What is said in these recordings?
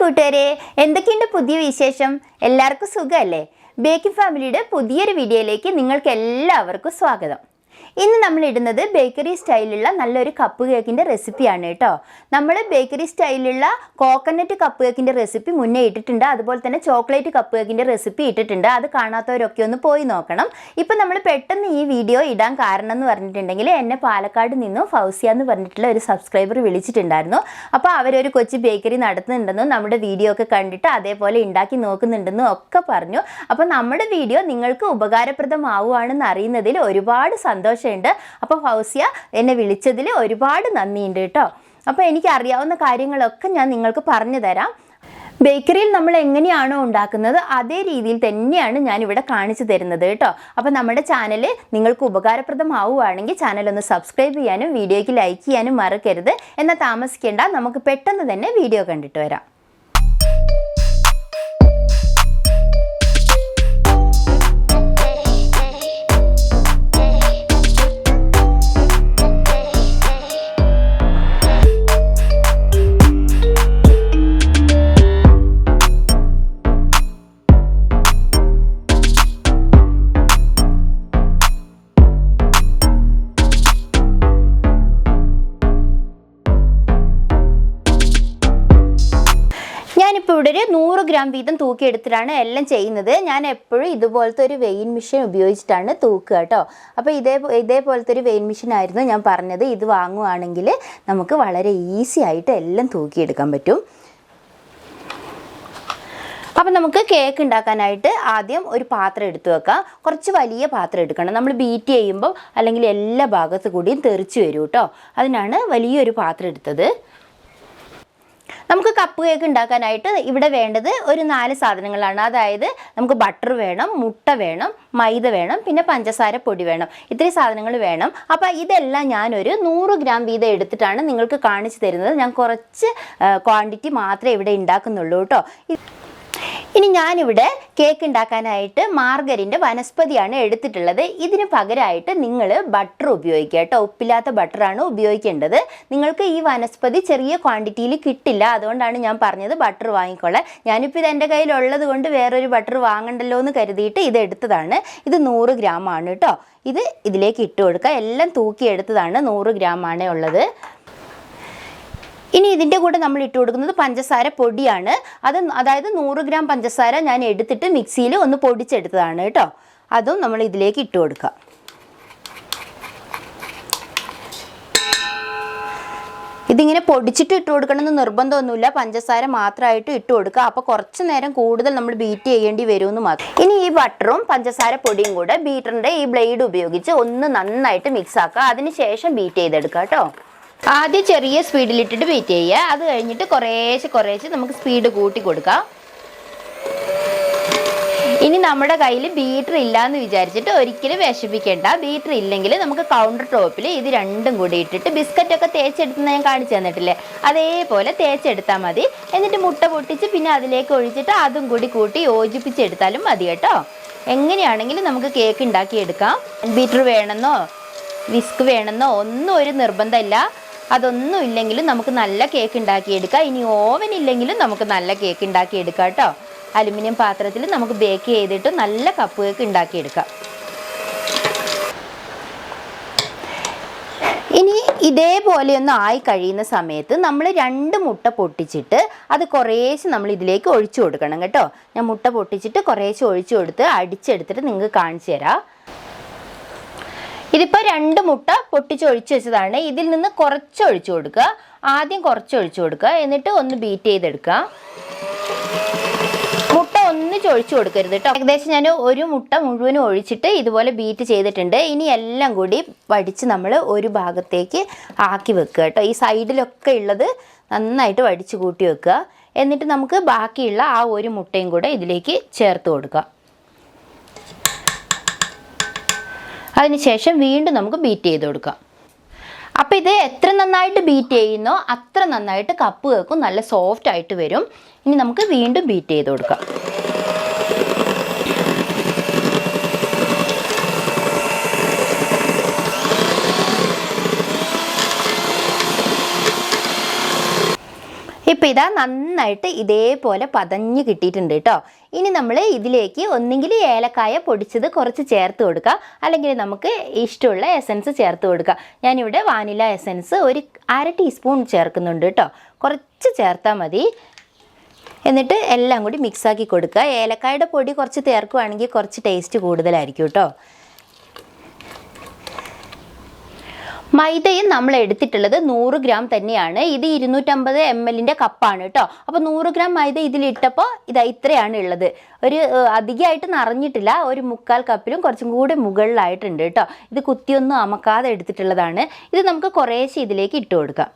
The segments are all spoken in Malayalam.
കൂട്ടുകാരെ എന്തൊക്കെയുണ്ട് പുതിയ വിശേഷം? എല്ലാവർക്കും സുഖമല്ലേ? ബേക്കിംഗ് ഫാമിലിയുടെ പുതിയൊരു വീഡിയോയിലേക്ക് നിങ്ങൾക്ക് എല്ലാവർക്കും സ്വാഗതം. ഇന്ന് നമ്മൾ ഇടുന്നത് ബേക്കറി സ്റ്റൈലുള്ള നല്ലൊരു കപ്പ് കേക്കിന്റെ റെസിപ്പിയാണ് കേട്ടോ. നമ്മൾ ബേക്കറി സ്റ്റൈലുള്ള കോക്കനട്ട് കപ്പ് കേക്കിന്റെ റെസിപ്പി മുന്നേ ഇട്ടിട്ടുണ്ട്. അതുപോലെ തന്നെ ചോക്ലേറ്റ് കപ്പ് കേക്കിന്റെ റെസിപ്പി ഇട്ടിട്ടുണ്ട്. അത് കാണാത്തവരൊക്കെ ഒന്ന് പോയി നോക്കണം. ഇപ്പം നമ്മൾ പെട്ടെന്ന് ഈ വീഡിയോ ഇടാൻ കാരണം എന്ന് പറഞ്ഞിട്ടുണ്ടെങ്കിൽ എന്നെ പാലക്കാട് നിന്നും ഫൗസിയ എന്ന് പറഞ്ഞിട്ടുള്ള ഒരു സബ്സ്ക്രൈബർ വിളിച്ചിട്ടുണ്ടായിരുന്നു. അപ്പോൾ അവരൊരു കൊച്ചു ബേക്കറി നടത്തുന്നുണ്ടെന്നും നമ്മുടെ വീഡിയോ ഒക്കെ കണ്ടിട്ട് അതേപോലെ ഉണ്ടാക്കി നോക്കുന്നുണ്ടെന്നും ഒക്കെ പറഞ്ഞു. അപ്പോൾ നമ്മുടെ വീഡിയോ നിങ്ങൾക്ക് ഉപകാരപ്രദമാവുകയാണെന്ന് അറിയുന്നതിൽ ഒരുപാട് സന്തോഷമുണ്ട് അപ്പോൾ ഫൗസിയ എന്നെ വിളിച്ചതിൽ ഒരുപാട് നന്ദിയുണ്ട് കേട്ടോ. അപ്പോൾ എനിക്ക് അറിയാവുന്ന കാര്യങ്ങളൊക്കെ ഞാൻ നിങ്ങൾക്ക് പറഞ്ഞു തരാം. ബേക്കറിയിൽ നമ്മൾ എങ്ങനെയാണോ ഉണ്ടാക്കുന്നത് അതേ രീതിയിൽ തന്നെയാണ് ഞാൻ ഇവിടെ കാണിച്ചു തരുന്നത് കേട്ടോ. അപ്പോൾ നമ്മുടെ ചാനൽ നിങ്ങൾക്ക് ഉപകാരപ്രദമാവുകയാണെങ്കിൽ ചാനൽ ഒന്ന് സബ്സ്ക്രൈബ് ചെയ്യാനും വീഡിയോയ്ക്ക് ലൈക്ക് ചെയ്യാനും മറക്കരുത്. എന്നാൽ താമസിക്കേണ്ട നമുക്ക് പെട്ടെന്ന് തന്നെ വീഡിയോ കണ്ടിട്ട് വരാം. ഗ്രാം വീതം തൂക്കിയെടുത്തിട്ടാണ് എല്ലാം ചെയ്യുന്നത്. ഞാൻ എപ്പോഴും ഇതുപോലത്തെ ഒരു വെയിൻ മെഷീൻ ഉപയോഗിച്ചിട്ടാണ് തൂക്കുക കേട്ടോ. അപ്പോൾ ഇതേ ഇതേപോലത്തെ ഒരു വെയിൻ മെഷീൻ ആയിരുന്നു ഞാൻ പറഞ്ഞത്. ഇത് വാങ്ങുവാണെങ്കിൽ നമുക്ക് വളരെ ഈസി ആയിട്ട് എല്ലാം തൂക്കിയെടുക്കാൻ പറ്റും. അപ്പം നമുക്ക് കേക്ക് ഉണ്ടാക്കാനായിട്ട് ആദ്യം ഒരു പാത്രം എടുത്തു വെക്കാം. കുറച്ച് വലിയ പാത്രം എടുക്കണം. നമ്മൾ ബീറ്റ് ചെയ്യുമ്പോൾ അല്ലെങ്കിൽ എല്ലാ ഭാഗത്തു കൂടിയും തെറിച്ച് വരും കേട്ടോ. അതിനാണ് വലിയൊരു പാത്രം എടുത്തത്. നമുക്ക് കപ്പ് കേക്ക് ഉണ്ടാക്കാനായിട്ട് ഇവിടെ വേണ്ടത് ഒരു നാല് സാധനങ്ങളാണ്. അതായത് നമുക്ക് ബട്ടർ വേണം മുട്ട വേണം മൈദ വേണം പിന്നെ പഞ്ചസാര പൊടി വേണം. ഇത്രയും സാധനങ്ങൾ വേണം. അപ്പോൾ ഇതെല്ലാം ഞാനൊരു നൂറ് ഗ്രാം വീതം എടുത്തിട്ടാണ് നിങ്ങൾക്ക് കാണിച്ചു തരുന്നത്. ഞാൻ കുറച്ച് ക്വാണ്ടിറ്റി മാത്രമേ ഇവിടെ ഉണ്ടാക്കുന്നുള്ളൂ കേട്ടോ. ഇനി ഞാനിവിടെ കേക്ക് ഉണ്ടാക്കാനായിട്ട് മാർഗരിന്റെ വനസ്പതിയാണ് എടുത്തിട്ടുള്ളത്. ഇതിന് പകരമായിട്ട് നിങ്ങൾ ബട്ടർ ഉപയോഗിക്കുക കേട്ടോ. ഉപ്പില്ലാത്ത ബട്ടറാണ് ഉപയോഗിക്കേണ്ടത്. നിങ്ങൾക്ക് ഈ വനസ്പതി ചെറിയ ക്വാണ്ടിറ്റിയിൽ കിട്ടില്ല. അതുകൊണ്ടാണ് ഞാൻ പറഞ്ഞത് ബട്ടർ വാങ്ങിക്കൊള്ളാൻ ഞാനിപ്പോൾ ഇത് എന്റെ കയ്യിലുള്ളത് കൊണ്ട് വേറൊരു ബട്ടർ വാങ്ങണ്ടല്ലോ എന്ന് കരുതിയിട്ട് ഇത് എടുത്തതാണ്. ഇത് നൂറ് ഗ്രാം ആണ് കേട്ടോ. ഇത് ഇതിലേക്ക് ഇട്ട് കൊടുക്കുക. എല്ലാം തൂക്കിയെടുത്തതാണ്. നൂറ് ഗ്രാം ആണ് ഉള്ളത്. ഇനി ഇതിന്റെ കൂടെ നമ്മൾ ഇട്ട് കൊടുക്കുന്നത് പഞ്ചസാര പൊടിയാണ്. അത് അതായത് നൂറ് ഗ്രാം പഞ്ചസാര ഞാൻ എടുത്തിട്ട് മിക്സിയിൽ ഒന്ന് പൊടിച്ചെടുത്തതാണ് കേട്ടോ. അതും നമ്മൾ ഇതിലേക്ക് ഇട്ട് കൊടുക്കുക ഇതിങ്ങനെ പൊടിച്ചിട്ട് ഇട്ട് കൊടുക്കണമെന്ന് നിർബന്ധമൊന്നുമില്ല. പഞ്ചസാര മാത്രമായിട്ട് ഇട്ട് കൊടുക്കുക. അപ്പോൾ കുറച്ച് നേരം കൂടുതൽ നമ്മൾ ബീറ്റ് ചെയ്യേണ്ടി വരുമെന്ന് മാത്രം. ഇനി ഈ ബട്ടറും പഞ്ചസാര പൊടിയും കൂടെ ബീറ്ററിന്റെ ഈ ബ്ലേഡ് ഉപയോഗിച്ച് ഒന്ന് നന്നായിട്ട് മിക്സ് ആക്കുക. അതിനുശേഷം ബീറ്റ് ചെയ്തെടുക്കുക കേട്ടോ. ആദ്യം ചെറിയ സ്പീഡിലിട്ടിട്ട് ബീറ്റ് ചെയ്യുക. അത് കഴിഞ്ഞിട്ട് കുറേശ്ശെ കുറേശ്ശെ നമുക്ക് സ്പീഡ് കൂട്ടി കൊടുക്കാം. ഇനി നമ്മുടെ കയ്യിൽ ബീറ്റർ ഇല്ല എന്ന് വിചാരിച്ചിട്ട് ഒരിക്കലും വിഷമിക്കേണ്ട. ബീറ്റർ ഇല്ലെങ്കിൽ നമുക്ക് കൗണ്ടർ ടോപ്പിൽ ഇത് രണ്ടും കൂടി ഇട്ടിട്ട് ബിസ്ക്കറ്റൊക്കെ തേച്ചെടുത്ത് ഞാൻ കാണിച്ചു തന്നിട്ടില്ലേ? അതേപോലെ തേച്ചെടുത്താൽ മതി. എന്നിട്ട് മുട്ട പൊട്ടിച്ച് പിന്നെ അതിലേക്ക് ഒഴിച്ചിട്ട് അതും കൂടി കൂട്ടി യോജിപ്പിച്ചെടുത്താലും മതി കേട്ടോ. എങ്ങനെയാണെങ്കിലും നമുക്ക് കേക്ക് ഉണ്ടാക്കിയെടുക്കാം ബീറ്റർ വേണമെന്നോ വിസ്ക് വേണമെന്നോ ഒന്നും ഒരു നിർബന്ധമില്ല. അതൊന്നും ഇല്ലെങ്കിലും നമുക്ക് നല്ല കേക്ക് ഉണ്ടാക്കിയെടുക്കാം. ഇനി ഓവൻ ഇല്ലെങ്കിലും നമുക്ക് നല്ല കേക്ക് ഉണ്ടാക്കിയെടുക്കാം കേട്ടോ അലുമിനിയം പാത്രത്തിൽ നമുക്ക് ബേക്ക് ചെയ്തിട്ട് നല്ല കപ്പ് കേക്ക് ഉണ്ടാക്കിയെടുക്കാം. ഇനി ഇതേപോലെ ഒന്ന് ആയി കഴിയുന്ന സമയത്ത് നമ്മൾ രണ്ട് മുട്ട പൊട്ടിച്ചിട്ട് അത് കുറേശ്ശെ നമ്മൾ ഇതിലേക്ക് ഒഴിച്ചു കൊടുക്കണം കേട്ടോ. ഞാൻ മുട്ട പൊട്ടിച്ചിട്ട് കുറേശ്ശെ ഒഴിച്ചു കൊടുത്ത് അടിച്ചെടുത്തിട്ട് നിങ്ങൾക്ക് കാണിച്ചു തരാം. ഇതിപ്പോൾ രണ്ട് മുട്ട പൊട്ടിച്ച് ഒഴിച്ചു വെച്ചതാണ്. ഇതിൽ നിന്ന് കുറച്ച് ഒഴിച്ചു കൊടുക്കുക. ആദ്യം കുറച്ച് ഒഴിച്ചു കൊടുക്കുക. എന്നിട്ട് ഒന്ന് ബീറ്റ് ചെയ്തെടുക്കുക. മുട്ട ഒന്ന് ഒഴിച്ചു കൊടുക്കരുത് കേട്ടോ. ഏകദേശം ഞാൻ ഒരു മുട്ട മുഴുവനും ഒഴിച്ചിട്ട് ഇതുപോലെ ബീറ്റ് ചെയ്തിട്ടുണ്ട്. ഇനി എല്ലാം കൂടി വടിച്ച് നമ്മൾ ഒരു ഭാഗത്തേക്ക് ആക്കി വെക്കുക കേട്ടോ. ഈ സൈഡിലൊക്കെ ഉള്ളത് നന്നായിട്ട് വടിച്ച് കൂട്ടി വെക്കുക. എന്നിട്ട് നമുക്ക് ബാക്കിയുള്ള ആ ഒരു മുട്ടയും കൂടെ ഇതിലേക്ക് ചേർത്ത് കൊടുക്കുക. അതിനുശേഷം വീണ്ടും നമുക്ക് ബീറ്റ് ചെയ്ത് കൊടുക്കാം. അപ്പോൾ ഇത് എത്ര നന്നായിട്ട് ബീറ്റ് ചെയ്യുന്നോ അത്ര നന്നായിട്ട് കപ്പ് കേൾക്കും. നല്ല സോഫ്റ്റ് ആയിട്ട് വരും. ഇനി നമുക്ക് വീണ്ടും ബീറ്റ് ചെയ്ത് കൊടുക്കാം. ഇപ്പം ഇതാ നന്നായിട്ട് ഇതേപോലെ പതഞ്ഞ് കിട്ടിയിട്ടുണ്ട് കേട്ടോ. ഇനി നമ്മൾ ഇതിലേക്ക് ഒന്നെങ്കിൽ ഏലക്കായ പൊടിച്ചത് കുറച്ച് ചേർത്ത് കൊടുക്കുക. അല്ലെങ്കിൽ നമുക്ക് ഇഷ്ടമുള്ള എസൻസ് ചേർത്ത് കൊടുക്കുക. ഞാനിവിടെ വാനില എസൻസ് ഒരു അര ടീസ്പൂൺ ചേർക്കുന്നുണ്ട് കേട്ടോ. കുറച്ച് ചേർത്താൽ മതി. എന്നിട്ട് എല്ലാം കൂടി മിക്സാക്കി കൊടുക്കുക. ഏലക്കായുടെ പൊടി കുറച്ച് ചേർക്കുവാണെങ്കിൽ കുറച്ച് ടേസ്റ്റ് കൂടുതലായിരിക്കും കേട്ടോ. മൈദയും നമ്മൾ എടുത്തിട്ടുള്ളത് നൂറ് ഗ്രാം തന്നെയാണ്. ഇത് ഇരുന്നൂറ്റമ്പത് എം എല്ലിന്റെ കപ്പാണ് കേട്ടോ. അപ്പോൾ നൂറ് ഗ്രാം മൈദ ഇതിലിട്ടപ്പോൾ ഇതാ ഇത്രയാണ് ഉള്ളത്. ഒരു അധികമായിട്ട് നിറഞ്ഞിട്ടില്ല. ഒരു മുക്കാൽ കപ്പിലും കുറച്ചും കൂടി മുകളിലായിട്ടുണ്ട് കേട്ടോ. ഇത് കുത്തിയൊന്നും അമക്കാതെ എടുത്തിട്ടുള്ളതാണ്. ഇത് നമുക്ക് കുറേശ്ശെ ഇതിലേക്ക് ഇട്ട് കൊടുക്കാം.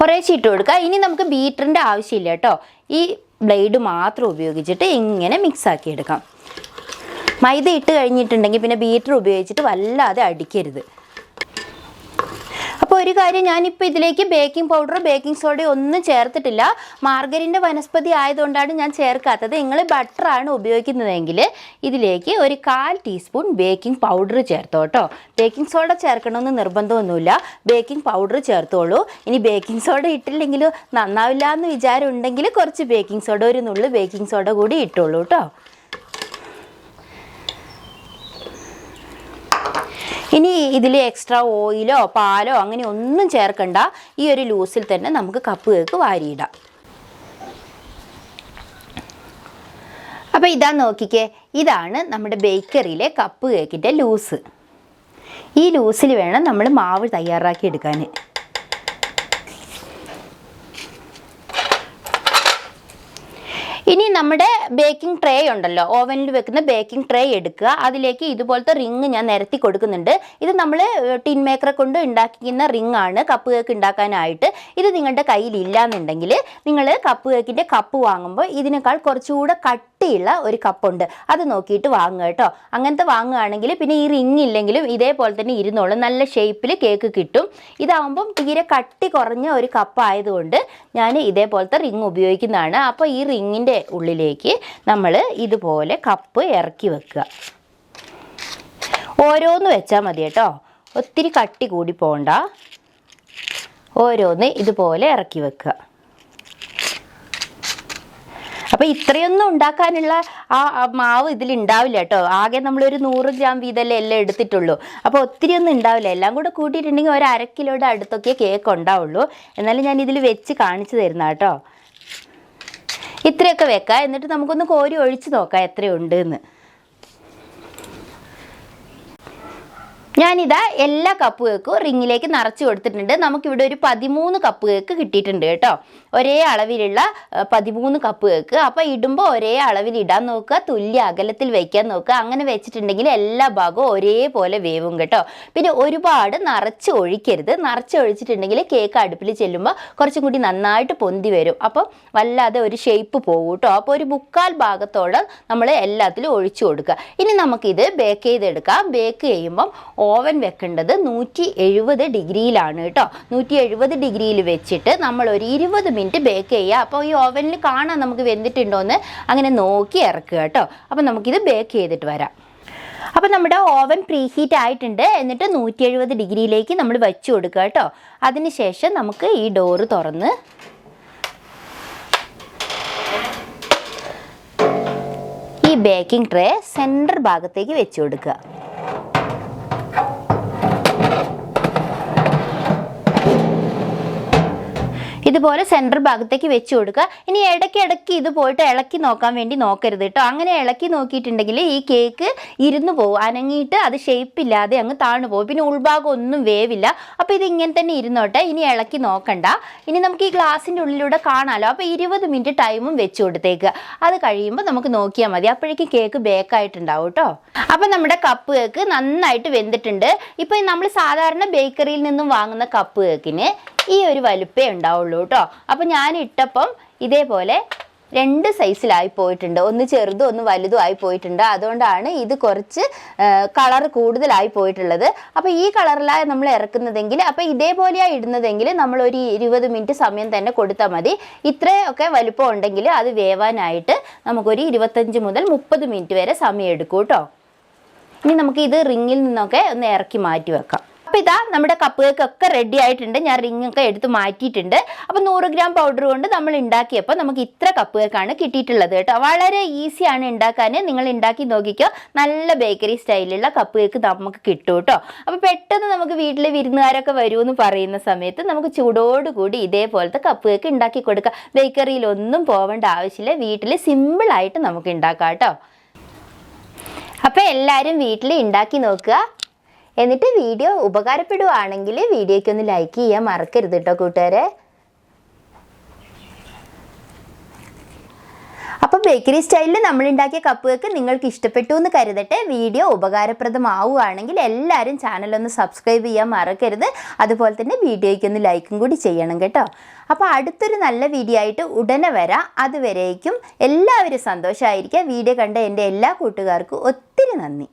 കുറേശ്ശെ ഇട്ട് കൊടുക്കുക ഇനി നമുക്ക് ബീറ്ററിന്റെ ആവശ്യമില്ല കേട്ടോ. ഈ ബ്ലേഡ് മാത്രം ഉപയോഗിച്ചിട്ട് ഇങ്ങനെ മിക്സ് ആക്കി എടുക്കാം. മൈദ ഇട്ട് കഴിഞ്ഞിട്ടുണ്ടെങ്കിൽ പിന്നെ ബീറ്റർ ഉപയോഗിച്ചിട്ട് വല്ലാതെ അടിക്കരുത്. അപ്പോൾ ഒരു കാര്യം ഞാനിപ്പോൾ ഇതിലേക്ക് ബേക്കിംഗ് പൗഡർ ബേക്കിംഗ് സോഡ ഒന്നും ചേർത്തിട്ടില്ല. മാർഗരിന്റെ വനസ്പതി ആയതുകൊണ്ടാണ് ഞാൻ ചേർക്കാത്തത്. നിങ്ങൾ ബട്ടറാണ് ഉപയോഗിക്കുന്നതെങ്കിൽ ഇതിലേക്ക് ഒരു കാൽ ടീസ്പൂൺ ബേക്കിംഗ് പൗഡർ ചേർത്തോ കേട്ടോ ബേക്കിംഗ് സോഡ ചേർക്കണമെന്ന് നിർബന്ധമൊന്നുമില്ല. ബേക്കിംഗ് പൗഡർ ചേർത്തോളൂ. ഇനി ബേക്കിംഗ് സോഡ ഇട്ടില്ലെങ്കിൽ നന്നാവില്ല എന്ന് വിചാരം ഉണ്ടെങ്കിൽ കുറച്ച് ബേക്കിംഗ് സോഡ ഒരു നുള്ളു ബേക്കിംഗ് സോഡ കൂടി ഇട്ടോളൂ കേട്ടോ ഇനി ഇതിൽ എക്സ്ട്രാ ഓയിലോ പാലോ അങ്ങനെ ഒന്നും ചേർക്കണ്ട. ഈ ഒരു ലൂസിൽ തന്നെ നമുക്ക് കപ്പ് കേക്ക് വാരിയിടാം. അപ്പോൾ ഇതാ നോക്കിക്കേ ഇതാണ് നമ്മുടെ ബേക്കറിയിലെ കപ്പ് കേക്കിന്റെ ലൂസ് ഈ ലൂസിൽ വേണം നമ്മൾ മാവ് തയ്യാറാക്കി എടുക്കാൻ ഇനി നമ്മുടെ ബേക്കിംഗ് ട്രേ ഉണ്ടല്ലോ ഓവനിൽ വെക്കുന്ന ബേക്കിംഗ് ട്രേ എടുക്കുക. അതിലേക്ക് ഇതുപോലത്തെ റിങ് ഞാൻ നിരത്തി കൊടുക്കുന്നുണ്ട്. ഇത് നമ്മൾ ടിൻ മേക്കറെ കൊണ്ട് ഉണ്ടാക്കിക്കുന്ന റിങ് ആണ് കപ്പ് കേക്ക് ഉണ്ടാക്കാനായിട്ട്. ഇത് നിങ്ങളുടെ കയ്യിൽ ഇല്ലാന്നുണ്ടെങ്കിൽ നിങ്ങൾ കപ്പ് കേക്കിന്റെ കപ്പ് വാങ്ങുമ്പോൾ ഇതിനേക്കാൾ കുറച്ചുകൂടെ കട്ടിയുള്ള ഒരു കപ്പുണ്ട്. അത് നോക്കിയിട്ട് വാങ്ങുക കേട്ടോ. അങ്ങനത്തെ വാങ്ങുകയാണെങ്കിൽ പിന്നെ ഈ റിങ് ഇല്ലെങ്കിലും ഇതേപോലെ തന്നെ ഇരുന്നോളും. നല്ല ഷേപ്പിൽ കേക്ക് കിട്ടും. ഇതാവുമ്പം തീരെ കട്ടി കുറഞ്ഞ ഒരു കപ്പ് ആയതുകൊണ്ട് ഞാൻ ഇതേപോലത്തെ റിങ് ഉപയോഗിക്കുന്നതാണ്. അപ്പോൾ ഈ റിങ്ങിന്റെ ഉള്ളിലേക്ക് നമ്മൾ ഇതുപോലെ കപ്പ് ഇറക്കി വെക്കുക. ഓരോന്ന് വെച്ചാൽ മതി കേട്ടോ. ഒത്തിരി കട്ടി കൂടി പോകണ്ട ഓരോന്ന് ഇതുപോലെ ഇറക്കി വെക്കുക. അപ്പോൾ ഇത്രയൊന്നും ഉണ്ടാക്കാനുള്ള ആ മാവ് ഇതിൽ ഉണ്ടാവില്ല കേട്ടോ. ആകെ ഒരു നൂറ് ഗ്രാം വീതല്ലേ എല്ലാം എടുത്തിട്ടുള്ളൂ. അപ്പോൾ ഒത്തിരി ഒന്നും ഉണ്ടാവില്ല. എല്ലാം കൂടെ കൂട്ടിയിട്ടുണ്ടെങ്കിൽ ഒരു അര അടുത്തൊക്കെ കേക്ക് ഉണ്ടാവുള്ളൂ. എന്നാലും ഞാൻ ഇതിൽ വെച്ച് കാണിച്ചു തരുന്ന കേട്ടോ. ഇത്രയൊക്കെ വെക്കാം. എന്നിട്ട് നമുക്കൊന്ന് കോരി ഒഴിച്ച് നോക്കാം എത്രയുണ്ട് എന്ന്. ഞാനിതാ എല്ലാ കപ്പ് കേക്കും റിങ്ങിലേക്ക് നിറച്ച് കൊടുത്തിട്ടുണ്ട്. നമുക്കിവിടെ ഒരു പതിമൂന്ന് കപ്പ് കേക്ക് കിട്ടിയിട്ടുണ്ട് കേട്ടോ. ഒരേ അളവിലുള്ള പതിമൂന്ന് കപ്പ് കേക്ക് അപ്പോൾ ഇടുമ്പോൾ ഒരേ അളവിൽ ഇടാൻ നോക്കുക തുല്യ അകലത്തിൽ വയ്ക്കാൻ നോക്കുക. അങ്ങനെ വെച്ചിട്ടുണ്ടെങ്കിൽ എല്ലാ ഭാഗവും ഒരേപോലെ വേവും കേട്ടോ. പിന്നെ ഒരുപാട് നിറച്ച് ഒഴിക്കരുത്. നിറച്ച് ഒഴിച്ചിട്ടുണ്ടെങ്കിൽ കേക്ക് അടുപ്പിൽ ചെല്ലുമ്പോൾ കുറച്ചും കൂടി നന്നായിട്ട് പൊന്തി വരും. അപ്പം വല്ലാതെ ഒരു ഷേപ്പ് പോകും കേട്ടോ. അപ്പോൾ ഒരു മുക്കാൽ ഭാഗത്തോളം നമ്മൾ എല്ലാത്തിലും ഒഴിച്ചു കൊടുക്കുക. ഇനി നമുക്കിത് ബേക്ക് ചെയ്തെടുക്കാം. ബേക്ക് ചെയ്യുമ്പം ഓവൻ വെക്കേണ്ടത് നൂറ്റി എഴുപത് ഡിഗ്രിയിലാണ് കേട്ടോ. നൂറ്റി എഴുപത് ഡിഗ്രിയിൽ വെച്ചിട്ട് നമ്മൾ ഒരു ഇരുപത് മിനിറ്റ് ബേക്ക് ചെയ്യുക. അപ്പോൾ ഈ ഓവനിൽ കാണാൻ നമുക്ക് വെന്തിട്ടുണ്ടോ എന്ന് അങ്ങനെ നോക്കി ഇറക്കുക കേട്ടോ. അപ്പോൾ നമുക്കിത് ബേക്ക് ചെയ്തിട്ട് വരാം. അപ്പോൾ നമ്മുടെ ഓവൻ പ്രീ ഹീറ്റ് ആയിട്ടുണ്ട്. എന്നിട്ട് നൂറ്റി എഴുപത് ഡിഗ്രിയിലേക്ക് നമ്മൾ വെച്ച് കൊടുക്കുക കേട്ടോ. അതിനുശേഷം നമുക്ക് ഈ ഡോറ് തുറന്ന് ഈ ബേക്കിംഗ് ട്രേ സെന്റർ ഭാഗത്തേക്ക് വെച്ച് കൊടുക്കുക. ഇതുപോലെ സെന്റർ ഭാഗത്തേക്ക് വെച്ച് കൊടുക്കുക. ഇനി ഇടയ്ക്ക് ഇടയ്ക്ക് ഇത് പോയിട്ട് ഇളക്കി നോക്കാൻ വേണ്ടി നോക്കരുത് കേട്ടോ അങ്ങനെ ഇളക്കി നോക്കിയിട്ടുണ്ടെങ്കിൽ ഈ കേക്ക് ഇരുന്ന് പോകും അനങ്ങിയിട്ട് അത് ഷേപ്പ് ഇല്ലാതെ അങ്ങ് താണു പോകും പിന്നെ ഉൾഭാഗം ഒന്നും വേവില്ല. അപ്പോൾ ഇത് ഇങ്ങനെ തന്നെ ഇരുന്നോട്ടെ. ഇനി ഇളക്കി നോക്കണ്ട. ഇനി നമുക്ക് ഈ ഗ്ലാസിന്റെ ഉള്ളിലൂടെ കാണാമല്ലോ അപ്പോൾ ഇരുപത് മിനിറ്റ് ടൈമും വെച്ച് കൊടുത്തേക്ക്. അത് കഴിയുമ്പോൾ നമുക്ക് നോക്കിയാൽ മതി. അപ്പോഴേക്കും കേക്ക് ബേക്കായിട്ടുണ്ടാവും കേട്ടോ അപ്പോൾ നമ്മുടെ കപ്പ് കേക്ക് നന്നായിട്ട് വെന്തിട്ടുണ്ട്. ഇപ്പോൾ നമ്മൾ സാധാരണ ബേക്കറിയിൽ നിന്നും വാങ്ങുന്ന കപ്പ് കേക്കിന് ഈ ഒരു വലുപ്പേ ഉണ്ടാവുള്ളൂ കേട്ടോ അപ്പോൾ ഞാൻ ഇട്ടപ്പം ഇതേപോലെ രണ്ട് സൈസിലായി പോയിട്ടുണ്ട്. ഒന്ന് ചെറുതും ഒന്ന് വലുതും ആയി പോയിട്ടുണ്ട്. അതുകൊണ്ടാണ് ഇത് കുറച്ച് കളർ കൂടുതലായി പോയിട്ടുള്ളത്. അപ്പോൾ ഈ കളറിലായി നമ്മൾ ഇറക്കുന്നതെങ്കിൽ അപ്പോൾ ഇതേപോലെയാണ് ഇടുന്നതെങ്കിൽ നമ്മൾ ഒരു ഇരുപത് മിനിറ്റ് സമയം തന്നെ കൊടുത്താൽ മതി. ഇത്രയൊക്കെ വലുപ്പം ഉണ്ടെങ്കിൽ അത് വേവാനായിട്ട് നമുക്കൊരു ഇരുപത്തഞ്ച് മുതൽ മുപ്പത് മിനിറ്റ് വരെ സമയം എടുക്കും കേട്ടോ ഇനി നമുക്ക് ഇത് റിങ്ങിൽ നിന്നൊക്കെ ഒന്ന് ഇറക്കി മാറ്റി വെക്കാം. അപ്പോൾ ഇതാ നമ്മുടെ കപ്പ് കേക്ക് ഒക്കെ റെഡി ആയിട്ടുണ്ട്. ഞാൻ റിംഗ് ഒക്കെ എടുത്ത് മാറ്റിയിട്ടുണ്ട്. അപ്പോൾ നൂറ് ഗ്രാം പൗഡർ കൊണ്ട് നമ്മൾ ഉണ്ടാക്കിയപ്പോൾ നമുക്ക് ഇത്ര കപ്പ് കേക്കാണ് കിട്ടിയിട്ടുള്ളത് കേട്ടോ. വളരെ ഈസിയാണ് ഉണ്ടാക്കാൻ നിങ്ങൾ ഉണ്ടാക്കി നോക്കിക്കോ. നല്ല ബേക്കറി സ്റ്റൈലുള്ള കപ്പ് കേക്ക് നമുക്ക് കിട്ടും കേട്ടോ. അപ്പോൾ പെട്ടെന്ന് നമുക്ക് വീട്ടിൽ വിരുന്നുകാരൊക്കെ വരൂ എന്ന് പറയുന്ന സമയത്ത് നമുക്ക് ചൂടോടുകൂടി ഇതേപോലത്തെ കപ്പ് കേക്ക് ഉണ്ടാക്കി കൊടുക്കാം. ബേക്കറിയിലൊന്നും പോവേണ്ട ആവശ്യമില്ല. വീട്ടിൽ സിമ്പിളായിട്ട് നമുക്ക് ഉണ്ടാക്കാം കേട്ടോ. അപ്പോൾ എല്ലാവരും വീട്ടിൽ ഉണ്ടാക്കി നോക്കുക. എന്നിട്ട് വീഡിയോ ഉപകാരപ്പെടുവാണെങ്കിൽ വീഡിയോയ്ക്ക് ഒന്ന് ലൈക്ക് ചെയ്യാൻ മറക്കരുത് കേട്ടോ കൂട്ടുകാരെ. അപ്പോൾ ബേക്കറി സ്റ്റൈലിൽ നമ്മൾ ഉണ്ടാക്കിയ കപ്പ് കേക്ക് നിങ്ങൾക്ക് ഇഷ്ടപ്പെട്ടു എന്ന് കരുതട്ടെ. വീഡിയോ ഉപകാരപ്രദമാവുകയാണെങ്കിൽ എല്ലാവരും ചാനലൊന്ന് സബ്സ്ക്രൈബ് ചെയ്യാൻ മറക്കരുത്. അതുപോലെ തന്നെ വീഡിയോയ്ക്ക് ഒന്ന് ലൈക്കും കൂടി ചെയ്യണം കേട്ടോ. അപ്പോൾ അടുത്തൊരു നല്ല വീഡിയോ ആയിട്ട് ഉടനെ വരാം. അതുവരേക്കും എല്ലാവരും സന്തോഷമായിരിക്കുക വീഡിയോ കണ്ട എന്റെ എല്ലാ കൂട്ടുകാർക്കും ഒത്തിരി നന്ദി.